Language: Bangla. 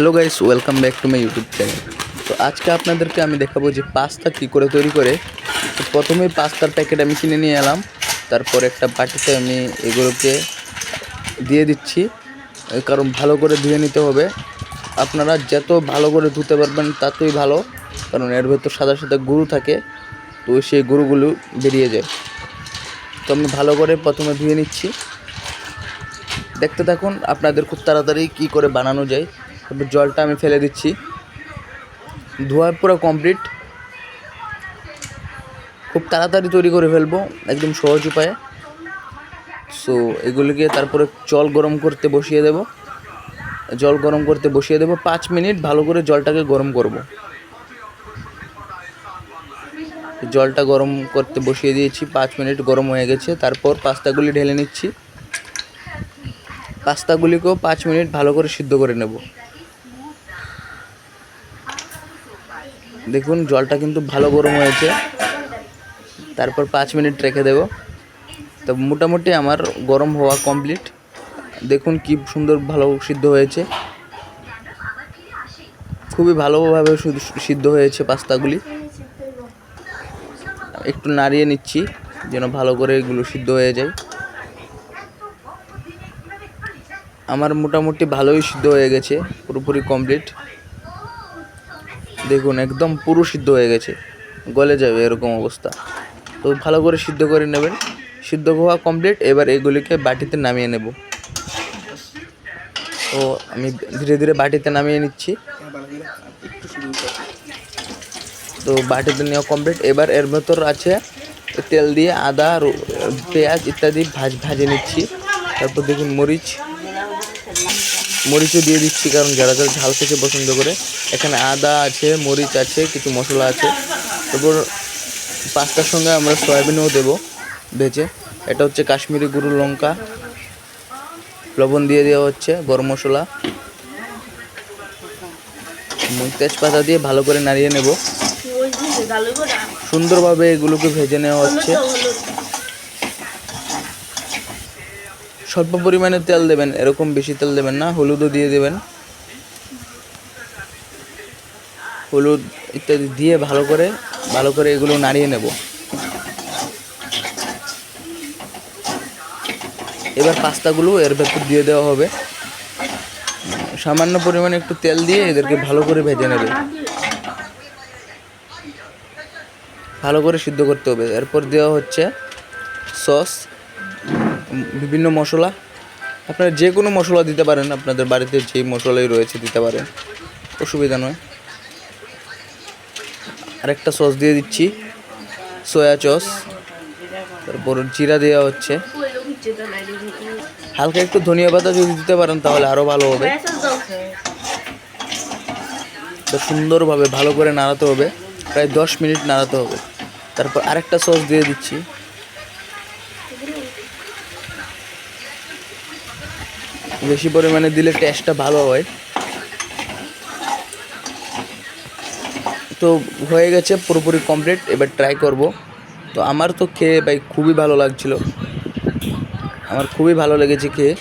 Hello guys welcome back to my YouTube channel তো আজকে আপনাদেরকে আমি দেখাবো যে পাস্তা কী করে তৈরি করে। তো প্রথমেই পাস্তার প্যাকেট আমি কিনে নিয়ে এলাম। তারপর একটা বাটিতে আমি এগুলোকে দিয়ে দিচ্ছি। কারণ ভালো করে ধুয়ে নিতে হবে। আপনারা যত ভালো করে ধুতে পারবেন ততই ভালো। কারণ এর ভেতর সাদা সাদা গুরু থাকে, তো সেই গুরুগুলো বেরিয়ে যায়। তো আমি ভালো করে প্রথমে ধুয়ে নিচ্ছি। দেখতে থাকুন আপনাদের খুব তাড়াতাড়ি কী করে বানানো যায়। তারপর জলটা আমি ফেলে দিচ্ছি। ধোয়া পুরো কমপ্লিট খুব তাড়াতাড়ি তৈরি করে ফেলব, একদম সহজ উপায়ে। সো এগুলিকে তারপরে জল গরম করতে বসিয়ে দেব। জল গরম করতে বসিয়ে দেব পাঁচ মিনিট, ভালো করে জলটাকে গরম করব। জলটা গরম করতে বসিয়ে দিয়েছি, পাঁচ মিনিট গরম হয়ে গেছে। তারপর পাস্তাগুলি ঢেলে নিচ্ছি। পাস্তাগুলিকেও পাঁচ মিনিট ভালো করে সিদ্ধ করে নেব। দেখুন, জলটা কিন্তু ভালো গরম হয়েছে। তারপর পাঁচ মিনিট রেখে দেব। তো মোটামুটি আমার গরম হওয়া কমপ্লিট দেখুন কি সুন্দর ভালো সিদ্ধ হয়েছে। খুবই ভালোভাবে সিদ্ধ হয়েছে পাস্তাগুলি। একটু নাড়িয়ে নিচ্ছি, যেন ভালো করে এগুলো সিদ্ধ হয়ে যায়। আমার মোটামুটি ভালোই সিদ্ধ হয়ে গেছে, পুরোপুরি কমপ্লিট দেখুন, একদম পুরো সিদ্ধ হয়ে গেছে। গলে যাবে এরকম অবস্থা। তো ভালো করে সিদ্ধ করে নেবেন। সিদ্ধ হওয়া কমপ্লিট এবার এগুলিকে বাটিতে নামিয়ে নেব। তো আমি ধীরে ধীরে বাটিতে নামিয়ে নিচ্ছি। তো বাটিতে নেওয়া কমপ্লিট এবার এর ভেতর আছে তেল দিয়ে আদা পেঁয়াজ ইত্যাদি ভাজ ভাজে নিচ্ছি। তারপর দেখুন মরিচ। মরিচও দিয়ে দিচ্ছি, কারণ যারা যারা ঝাল খেতে পছন্দ করে, এখানে আদা আছে, মরিচ আছে, কিছু মশলা আছে। তারপর পাস্তার সঙ্গে আমরা সয়াবিনও দেবো ভেজে। এটা হচ্ছে কাশ্মীরি গুঁড়ো লঙ্কা, লবণ দিয়ে দেওয়া হচ্ছে, গরম মশলা। তেজপাতা দিয়ে ভালো করে নাড়িয়ে নেব। সুন্দরভাবে এগুলোকে ভেজে নেওয়া হচ্ছে। স্বল্প পরিমাণে তেল দেবেন, এরকম বেশি তেল দেবেন না, হলুদও দিয়ে দেবেন। হলুদ ইত্যাদি দিয়ে ভালো করে ভালো করে এগুলো নাড়িয়ে নেব। এবার পাস্তাগুলো এর ভেতর দিয়ে দেওয়া হবে। সামান্য পরিমাণে একটু তেল দিয়ে এদেরকে ভালো করে ভেজে নেবে। ভালো করে সিদ্ধ করতে হবে। এরপর দেওয়া হচ্ছে সস। বিভিন্ন মশলা। আপনারা যে কোনো মশলা দিতে পারেন, আপনাদের বাড়িতে যেই মশলাই রয়েছে দিতে পারেন। অসুবিধা নয়। আরেকটা সস দিয়ে দিচ্ছি, সয়া সস। তারপর জিরা দেওয়া হচ্ছে। হালকা একটু ধনিয়া পাতা যদি দিতে পারেন, তাহলে আরও ভালো হবে। সুন্দরভাবে ভালো করে নাড়াতে হবে। প্রায় দশ মিনিট নাড়াতে হবে। তারপর আরেকটা সস দিয়ে দিচ্ছি। বেশি পরিমাণে দিলে টেস্টটা ভালো হয়। তো হয়ে গেছে পুরোপুরি কমপ্লিট এবার ট্রাই করব। তো আমার তো খেয়ে ভাই খুবই ভালো লাগছিল। আমার খুবই ভালো লেগেছে খেয়ে।